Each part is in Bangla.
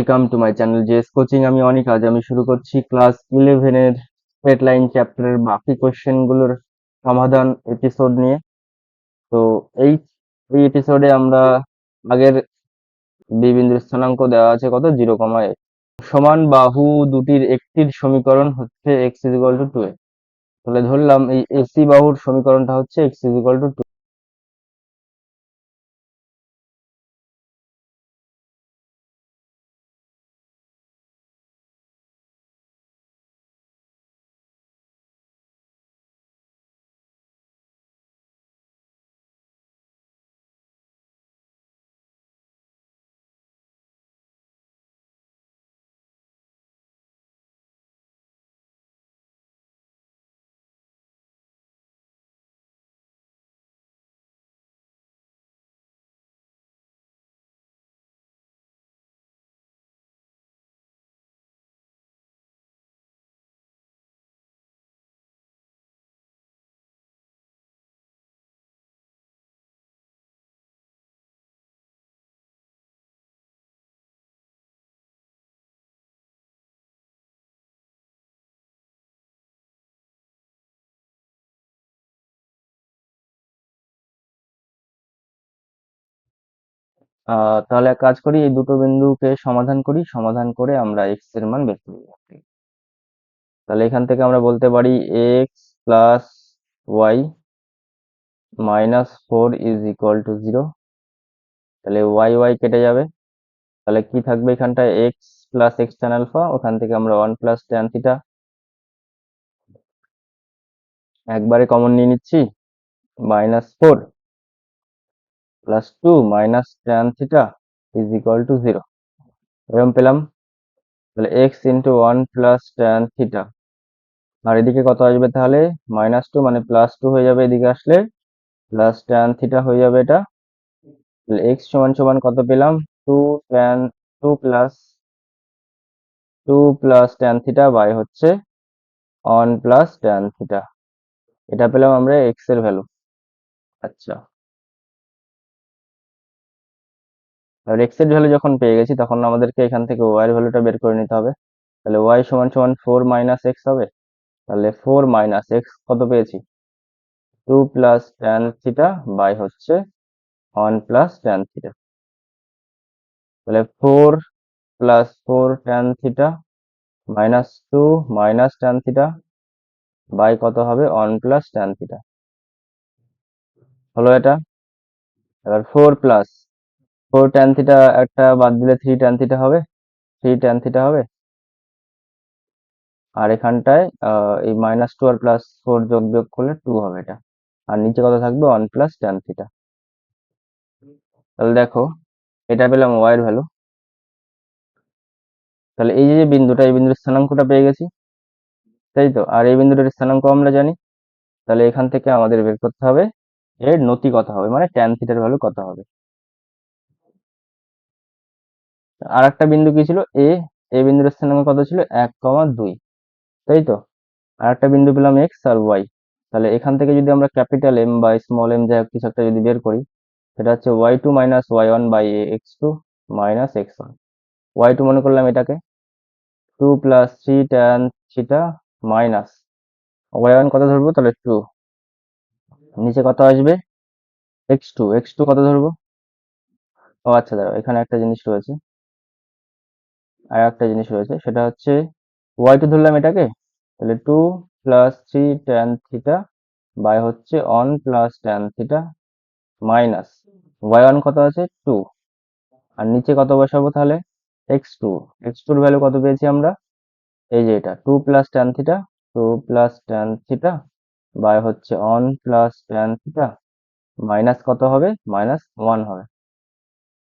Welcome to my channel JS coaching আমি অনেক, আজ আমি শুরু করছি ক্লাস ইলেভেনের স্ট্রেট লাইন চ্যাপ্টারের বাকি কোশ্চেনগুলোর সমাধান এপিসোড নিয়ে। তো এই এই এপিসোডে আমরা আগের বি বিন্দুর স্থানাঙ্ক দেওয়া আছে কত? জিরো কমা এ সমান বাহু দুটির একটির সমীকরণ হচ্ছে x is equal to two a. তাহলে ধরলাম এই এসি বাহুর সমীকরণটা হচ্ছে x is equal to two ah, তাহলে এক কাজ করি, এই দুটো বিন্দুকে সমাধান করি, সমাধান করে আমরা এক্সের মান বের করি। তাহলে এখান থেকে আমরা বলতে পারি x plus y minus four is equal to zero তাহলে ওয়াই ওয়াই কেটে যাবে। তাহলে কি থাকবে এখানটায়? X plus x tan alpha ওখান থেকে আমরা ওয়ান প্লাস ট্যান থিটা একবারে কমন নিয়ে নিচ্ছি minus four plus two minus tan theta is equal to zero এরকম পেলাম। তাহলে x into one plus tan theta আর এদিকে কত আসবে তাহলে? মাইনাস টু মানে প্লাস টু হয়ে যাবে এদিকে আসলে। প্লাস ট্যান থিটা হয়ে যাবে এটা। তাহলে এক্স সমান সমান কত পেলাম? Two tan two plus two plus tan theta by হচ্ছে অন প্লাস ট্যান থিটা এটা পেলাম আমরা এক্সের ভ্যালু আচ্ছা। এবার এক্সের ভ্যালু যখন পেয়ে গেছি, তখন আমাদেরকে এখান থেকে ওয়াই এর ভ্যালুটা বের করে নিতে হবে। তাহলে ওয়াই সমান সমান ফোর মাইনাস এক্স হবে। তাহলে ফোর মাইনাস এক্স কত পেয়েছি? Two plus tan theta by হচ্ছে ওয়ান প্লাস ট্যান থিটা তাহলে four plus four tan theta minus two minus tan theta by কত হবে? ওয়ান প্লাস ট্যান থিটা হলো এটা। এবার four plus four tan theta একটা বাদ দিলে থ্রি ট্যান থিটা হবে। থ্রি ট্যান থিটা হবে। আর এখানটায় এই মাইনাস টু আর প্লাস ফোর যোগ বিয়োগ করলে টু হবে এটা। আর নিচে কত থাকবে? ওয়ান প্লাস ট্যান থিটা তাহলে দেখো, এটা পেলাম ওয়াই এর ভ্যালু তাহলে এই যে বিন্দুটা, এই বিন্দুর স্থানাঙ্কটা পেয়ে গেছি। তাই তো? আর এই বিন্দুটার স্থানাঙ্ক আমরা জানি। তাহলে এখান থেকে আমাদের বের করতে হবে। এর নতি কত হবে? মানে ট্যান থিটার ভ্যালু কত হবে? আর একটা বিন্দু কি ছিল? এ এ বিন্দুর স্থানাঙ্ক কত ছিল? এক কমা দুই। তাই তো? আর একটা বিন্দু পেলাম এক্স আর ওয়াই তাহলে এখান থেকে যদি আমরা ক্যাপিটাল এম বা স্মল এম যাই কিছু একটা যদি বের করি, সেটা হচ্ছে y two minus y one by x two minus x one y two মনে করলাম এটাকে? Two plus three tan theta minus y one কত ধরবো? তাহলে টু নিচে কত আসবে? এক্স টু এক্স টু কত ধরবো? ও আচ্ছা দাঁড়াও, এখানে একটা জিনিস রয়েছে। আর একটা জিনিস রয়েছে, সেটা হচ্ছে ওয়াই টু ধরলাম এটাকে, তাহলে two plus three tan theta by হচ্ছে one plus tan theta minus y one কত আছে? টু আর নিচে কত বসাবো তাহলে? এক্স টু এক্স টুর ভ্যালু কত পেয়েছি আমরা? এই যে এটা two plus tan theta two plus tan theta by হচ্ছে one plus tan theta minus কত হবে? মাইনাস ওয়ান হবে।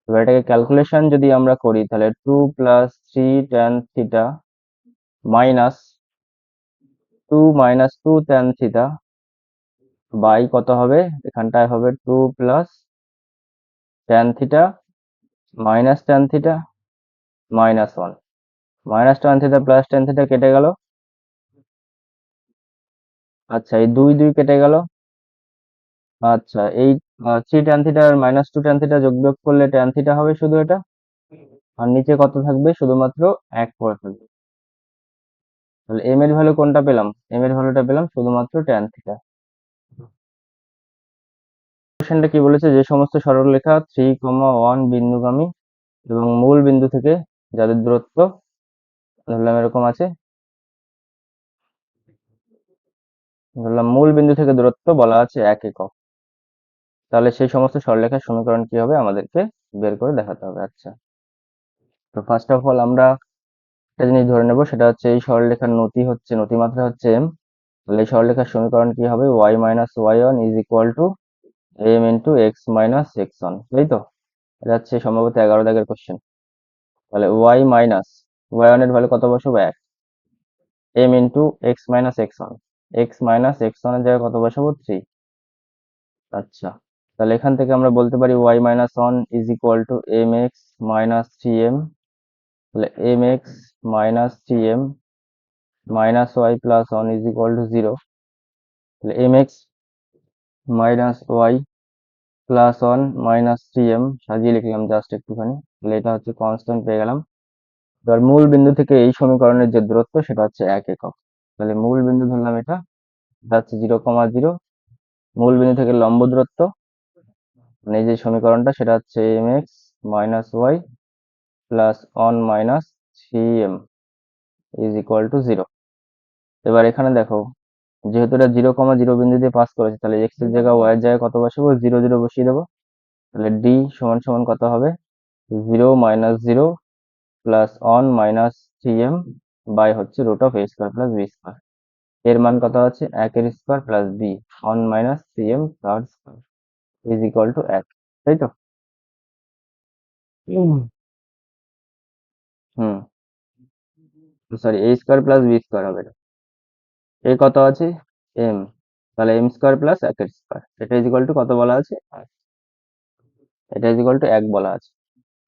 এবার এটাকে ক্যালকুলেশন যদি আমরা করি, তাহলে two plus three tan theta minus two minus two tan theta by কত হবে? এখানটায় হবে two plus tan theta minus tan theta minus one minus tan theta plus tan theta কেটে গেল। আচ্ছা এই দুই দুই কেটে গেল। আচ্ছা এই থ্রি ট্যান থিটা আর মাইনাস টু ট্যান থিটা যোগ বিয়োগ করলে ট্যান থিটা হবে শুধু এটা? আর নিচে কত থাকবে? শুধুমাত্র এক পড়ে থাকবে। তাহলে এম এর ভ্যালু কোনটা পেলাম? এম এর ভ্যালুটা পেলাম শুধুমাত্র ট্যান থিটা কোশ্চেনটা কি বলেছে? যে সমস্ত সরলরেখা থ্রি কমা ওয়ান বিন্দুগামী এবং মূল বিন্দু থেকে যাদের দূরত্ব, ধরলাম এরকম আছে। ধরলাম মূল বিন্দু থেকে দূরত্ব বলা আছে এক একক। তাহলে সেই সমস্ত সরলরেখার সমীকরণ কি হবে? আমাদেরকে বের করে দেখাতে হবে। আচ্ছা। তো ফার্স্ট অফ অল আমরা একটা জিনিস ধরে নেব, সেটা হচ্ছে এই সরলরেখার নতি হচ্ছে নতিমাত্রা হচ্ছে এম তাহলে এই সরলরেখার সমীকরণ কি হবে? Y minus y one is equal to m into x minus x one তাই তো? এটা হচ্ছে সম্ভবত এগারো দাগের কোশ্চেন তাহলে ওয়াই মাইনাস ওয়াই ওয়ানের ভ্যালু কত বসাবো? এক। M into x minus x one x minus x ওয়ানের জায়গায় কত বসাবো? থ্রি আচ্ছা। তাহলে এখান থেকে আমরা বলতে পারি y minus one is equal to m x minus three m তাহলে m x minus three m minus y plus one is equal to zero তাহলে m x minus y plus one minus three m সাজিয়ে লিখলাম জাস্ট একটুখানি, তাহলে এটা হচ্ছে কনস্ট্যান্ট পেয়ে গেলাম। এবার মূল বিন্দু থেকে এই সমীকরণের যে দূরত্ব সেটা হচ্ছে এক একক, তাহলে মূল বিন্দু ধরলাম এটা এটা হচ্ছে জিরো কমা জিরো মূল বিন্দু থেকে লম্ব দূরত্ব মানে এই যে সমীকরণটা, সেটা হচ্ছে m x minus y plus one minus three m is equal to zero এবার এখানে দেখো, যেহেতু এটা জিরো কমা জিরো বিন্দু দিয়ে পাস করেছে, তাহলে এক্সের জায়গায় ওয়াই এর জায়গায় কত বসাবো? জিরো জিরো বসিয়ে দেবো। তাহলে ডি সমান সমান কত হবে? Zero minus zero plus one minus three m by হচ্ছে root of a square plus b square এর মান কত আছে? একের square plus b one minus three m third square is equal to এক তাই তো হুম। Sorry a square plus b square হবে এটা। এ কত আছে? এম তাহলে এম স্কোয়ার প্লাস একের স্কোয়ার এটা ইজ ইকুয়াল টু কত বলা আছে? এটা ইজ ইকুয়াল টু এক বলা আছে।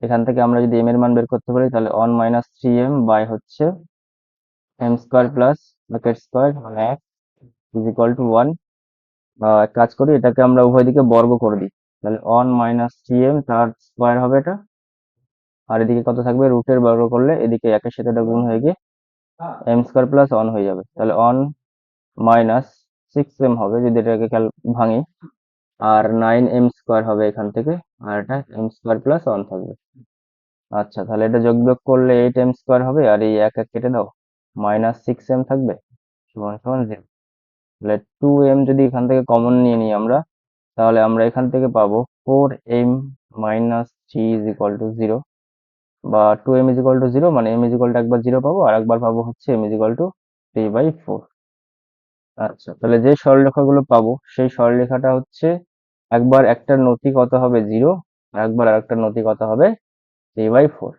এখান থেকে আমরা যদি এম এর মান বের করতে পারি তাহলে one minus three m by হচ্ছে এম স্কোয়ার প্লাস একের স্কোয়ার মানে এক ইজ ইকুয়াল টু ওয়ান এক কাজ করি, এটাকে আমরা উভয় দিকে বর্গ করে দিই। তাহলে ওয়ান মাইনাস থ্রি এম তার স্কোয়ার হবে এটা। আর এদিকে কত থাকবে? রুটের বর্গ করলে এদিকে একের সাথে এটা গুণ হয়ে গিয়ে এম স্কোয়ার প্লাস ওয়ান হয়ে যাবে। তাহলে ওয়ান মাইনাস সিক্স এম হবে, যদি এটাকে খেয়াল ভাঙি। আর নাইন এম স্কোয়ার হবে এখান থেকে, আর এটা এম স্কোয়ার প্লাস ওয়ান থাকবে। আচ্ছা তাহলে এটা যোগ বিয়োগ করলে এইট এম স্কোয়ার হবে, আর এই এক এক কেটে দাও। মাইনাস সিক্স এম থাকবে, সমান সমান জিরো তাহলে টু এম যদি এখান থেকে কমন নিয়ে নিই আমরা, তাহলে আমরা এখান থেকে পাবো four m minus three is equal to zero বা two m is equal to zero মানে এম ইজ ইকুয়াল টু একবার জিরো পাবো, আর একবার পাবো হচ্ছে m is equal to three by four আচ্ছা তাহলে যে সরলরেখাগুলো পাবো, সেই সরলরেখাটা হচ্ছে একবার একটা নতি কত হবে জিরো আর একবার আরেকটা নতি কত হবে থ্রি বাই ফোর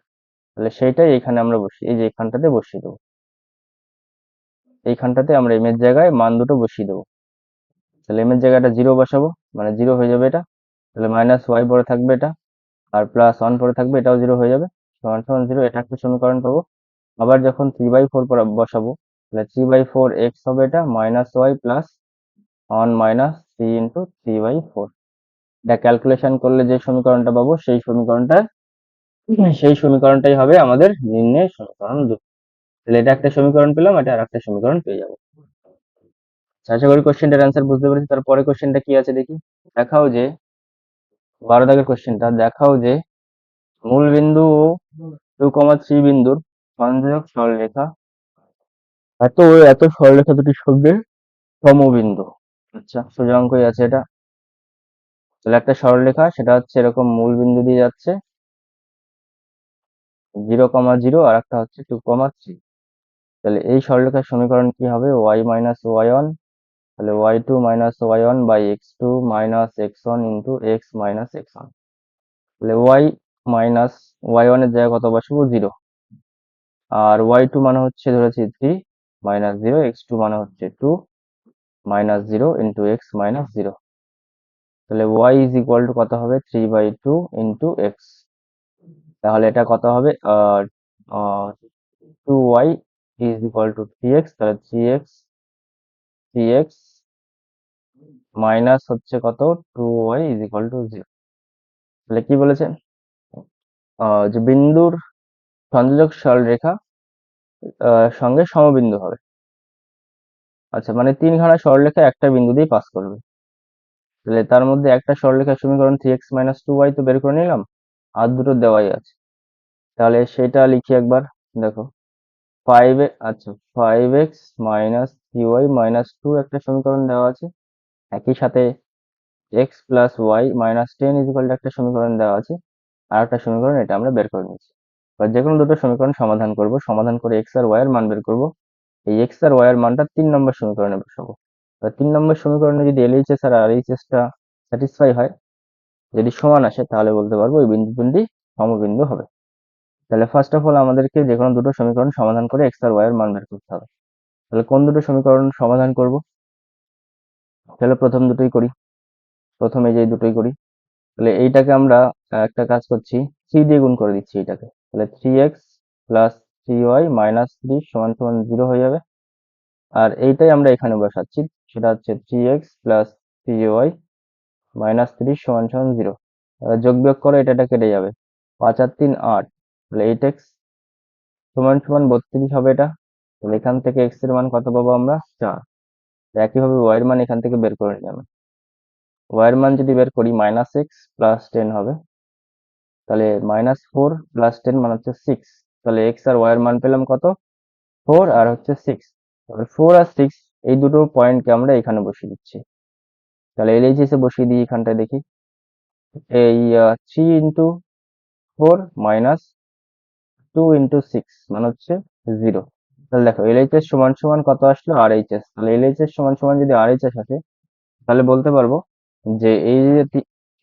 তাহলে সেইটাই এখানে আমরা বসি এই যে এখানটাতে বসিয়ে দেবো। এইখানটাতে আমরা এম এর জায়গায় মান দুটো বসিয়ে দেবো। তাহলে এম এর জায়গাটা জিরো বসাবো মানে জিরো হয়ে যাবে এটা। তাহলে মাইনাস ওয়াই পরে থাকবে এটা আর প্লাস ওয়ান পরে থাকবে এটাও জিরো হয়ে যাবে। সমান সমান জিরো এটা একটা সমীকরণ পাবো। আবার যখন থ্রি বাই ফোর বসাবো তাহলে থ্রি বাই ফোর এক্স হবে এটা minus y plus one minus three into three by four এটা ক্যালকুলেশন করলে যে সমীকরণটা পাবো সেই সমীকরণটা সেই সমীকরণটাই হবে আমাদের নির্ণয় সমীকরণ দুটো। তাহলে এটা একটা সমীকরণ পেলাম এটা আর একটা সমীকরণ পেয়ে যাব। আচ্ছা, আশা করি কোশ্চেনটার অ্যান্সার বুঝতে পেরেছি। তারপরে কোশ্চেনটা কি আছে দেখি? দেখাও যে বারো দাগের কোশ্চেনটা দেখাও যে মূল বিন্দু ও টু কমা থ্রি বিন্দুর সংযোজক সরলরেখা এত এত সরলরেখা দুটির সঙ্গে সমবিন্দু। আচ্ছা সোজা অঙ্কই আছে এটা। তাহলে একটা সরলরেখা সেটা হচ্ছে এরকম মূল বিন্দু দিয়ে যাচ্ছে জিরো কমা জিরো আর একটা হচ্ছে টু কমা থ্রি। তাহলে এই সরলরেখার সমীকরণ কি হবে? ওয়াই মাইনাস ওয়াই ওয়ান তাহলে y two minus y one by x two minus x one into x minus x one তাহলে ওয়াই মাইনাস ওয়াই ওয়ানের জায়গায় কত বসাবো? জিরো আর ওয়াই টু মানে হচ্ছে ধরেছি three minus zero x two মানে হচ্ছে two minus zero into x minus zero তাহলে ওয়াই ইজ ইকুয়াল টু কত হবে? Three by two into x তাহলে এটা কত হবে? Two y is equal to three x তাহলে three x three x minus হচ্ছে কত? Two y is equal to zero তাহলে কি বলেছে যে বিন্দুর সংযোজক সরলরেখা সঙ্গে সমবিন্দু হবে। আচ্ছা মানে তিন খানা সরলরেখা একটা বিন্দু দিয়ে পাস করবে। তাহলে তার মধ্যে একটা সরলরেখার সমীকরণ three x minus two y তো বের করে নিলাম, আর দুটো দেওয়াই আছে। তাহলে সেটা লিখি একবার, দেখো। ফাইভ আচ্ছা five x minus three y minus two একটা সমীকরণ দেওয়া আছে। একই সাথে x plus y minus ten is equal একটা সমীকরণ দেওয়া আছে। আর একটা সমীকরণ এটা আমরা বের করে নিচ্ছি বা যে কোনো দুটো সমীকরণ সমাধান করব। সমাধান করে এক্স আর ওয়াই এর মান বের করব। এই এক্স আর ওয়াই এর মানটা তিন নম্বর সমীকরণে বসাবো। এবার তিন নম্বর সমীকরণে যদি এলএইচএস আর আরএইচএস টা স্যাটিসফাই হয়, যদি সমান আসে, তাহলে বলতে পারব ওই বিন্দু দুটি সমবিন্দু হবে। তাহলে ফার্স্ট অফ অল আমাদেরকে যে কোনো দুটো সমীকরণ সমাধান করে এক্স আর ওয়াই এর মান বের করতে হবে। তাহলে কোন দুটো সমীকরণ সমাধান করব? তাহলে প্রথম দুটোই করি। প্রথমে যে দুটোই করি, তাহলে এইটাকে আমরা একটা কাজ করছি থ্রি দিয়ে গুণ করে দিচ্ছি এইটাকে। তাহলে three x plus three y minus three সমান সমান জিরো হয়ে যাবে। আর এইটাই আমরা এখানে বসাচ্ছি, সেটা হচ্ছে three x plus three y minus three সমান সমান জিরো যোগ বিয়োগ করে এটা কেটে যাবে। পাঁচ আর তিন আট। তাহলে এইট এক্স সমান সমান বত্রিশ হবে এটা। তাহলে এখান থেকে এক্সের মান কত পাবো আমরা? চার। একইভাবে ওয়াই এর মান এখান থেকে বের করে ওয়াই এর মান যদি বের করি মাইনাস এক্স প্লাস টেন হবে। তাহলে মাইনাস ফোর প্লাস টেন মানে হচ্ছে সিক্স তাহলে এক্স আর ওয়াই এর মান পেলাম কত? ফোর আর হচ্ছে সিক্স তাহলে ফোর আর সিক্স এই দুটো পয়েন্টকে আমরা এখানে বসিয়ে দিচ্ছি। তাহলে এলএইচএস এ বসিয়ে দিই এখানটায় দেখি। এই three into four minus two into six মানে হচ্ছে জিরো তাহলে দেখো এলএইচএস সমান সমান কত আসলো? আর এইচএস তাহলে এলএইচএস সমান সমান যদি আর এইচএস আসে, তাহলে বলতে পারব যে এই যে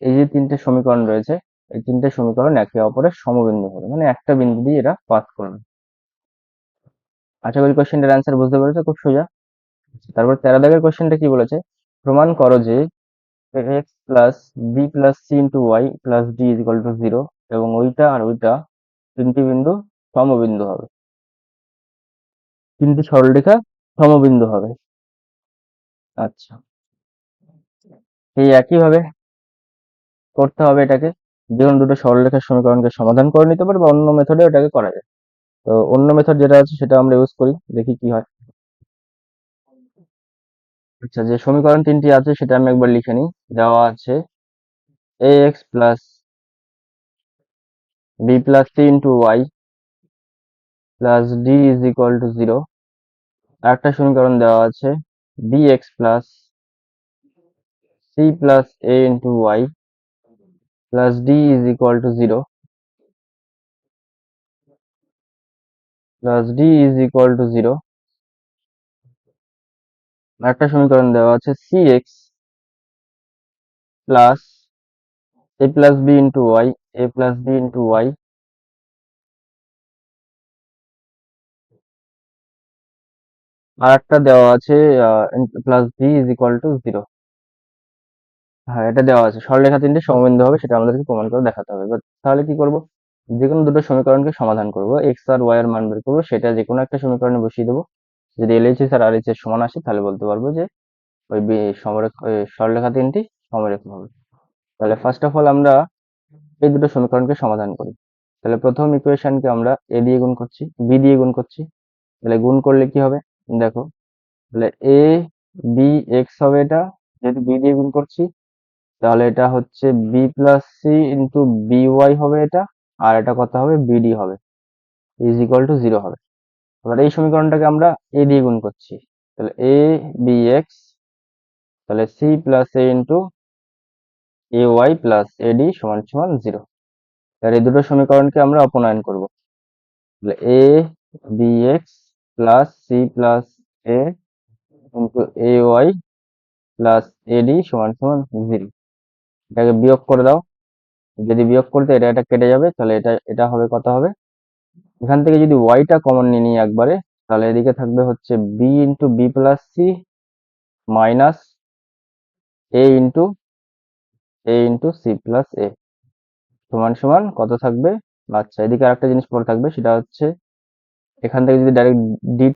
এই যে তিনটে সমীকরণ রয়েছে, এই তিনটে সমীকরণ একে অপরের সমবিন্দু হবে। মানে একটা বিন্দু দিয়ে এরা পাস করবে। আশা করি কোশ্চেনটার অ্যান্সার বুঝতে পেরেছ, খুব সোজা। তারপর তেরো দাগের কোশ্চেনটা কি বলেছে? প্রমাণ করো যে x plus b plus c into y plus d is equal to zero এবং ওইটা আর ওইটা তিনটি বিন্দু সমবিন্দু হবে। তিনটি সরলরেখা সমবিন্দু হবে। আচ্ছা। এই একইভাবে করতে হবে এটাকে। যে কোনো দুটো সরলরেখার সমীকরণকে সমাধান করে নিতে পারে বা অন্য মেথডে এটাকে করা যায়। তো অন্য মেথড যেটা আছে সেটা আমরা ইউজ করি, দেখি কি হয়। আচ্ছা যে সমীকরণ তিনটি আছে সেটা আমি একবার লিখে নিই। দেওয়া আছে a x plus b plus c into y plus d is equal to zero একটা সমীকরণ দেওয়া আছে x plus c plus a into y plus d is equal to zero plus d is equal to zero একটা সমীকরণ দেওয়া আছে c x plus a plus b into a plus b into y আর একটা দেওয়া আছে plus b is equal to zero হ্যাঁ এটা দেওয়া আছে। সরলরেখা তিনটে সমবিন্দু হবে, সেটা আমাদেরকে প্রমাণ করে দেখাতে হবে। তাহলে কি করব? যে কোনো দুটো সমীকরণকে সমাধান করব। এক্স আর ওয়াই এর মান বের করব। সেটা যে কোনো একটা সমীকরণে বসিয়ে দেবো। যদি এলএইচএস আর আরএইচএস সমান আসে, তাহলে বলতে পারব যে ওই সমরেখা সরলরেখা তিনটি সমরেখা হবে। তাহলে ফার্স্ট অফ অল আমরা এই দুটো সমীকরণকে সমাধান করি। তাহলে প্রথম ইকুয়েশনকে আমরা এ দিয়ে গুণ করছি বি দিয়ে গুণ করছি। তাহলে গুণ করলে কি হবে? দেখো, তাহলে এ বি এক্স হবে এটা, যেহেতু বি দিয়ে গুণ করছি, তাহলে এটা হচ্ছে b plus c into b y হবে এটা, আর এটা কত হবে? বিডি হবে। ইজ ইকুয়াল টু জিরো হবে। এবার এই সমীকরণটাকে আমরা এ দিয়ে গুণ করছি। তাহলে এ বি এক্স তাহলে c plus a into a y plus a d সমান সমান জিরো এবার এই দুটো সমীকরণকে আমরা অপনয়ন করব। A b x plus c plus a a y plus a d সমান সমান জিরো এটাকে বিয়োগ করে দাও। যদি বিয়োগ করতে এটা এটা কেটে যাবে, তাহলে এটা এটা হবে কত হবে? এখান থেকে যদি ওয়াইটা কমন নিয়ে নিই একবারে, তাহলে এদিকে থাকবে হচ্ছে b into b plus c minus a into a into c plus a সমান সমান কত থাকবে? আচ্ছা এদিকে আরেকটা জিনিস পরে থাকবে, সেটা হচ্ছে, এখান থেকে যদি ডাইরেক্ট ডি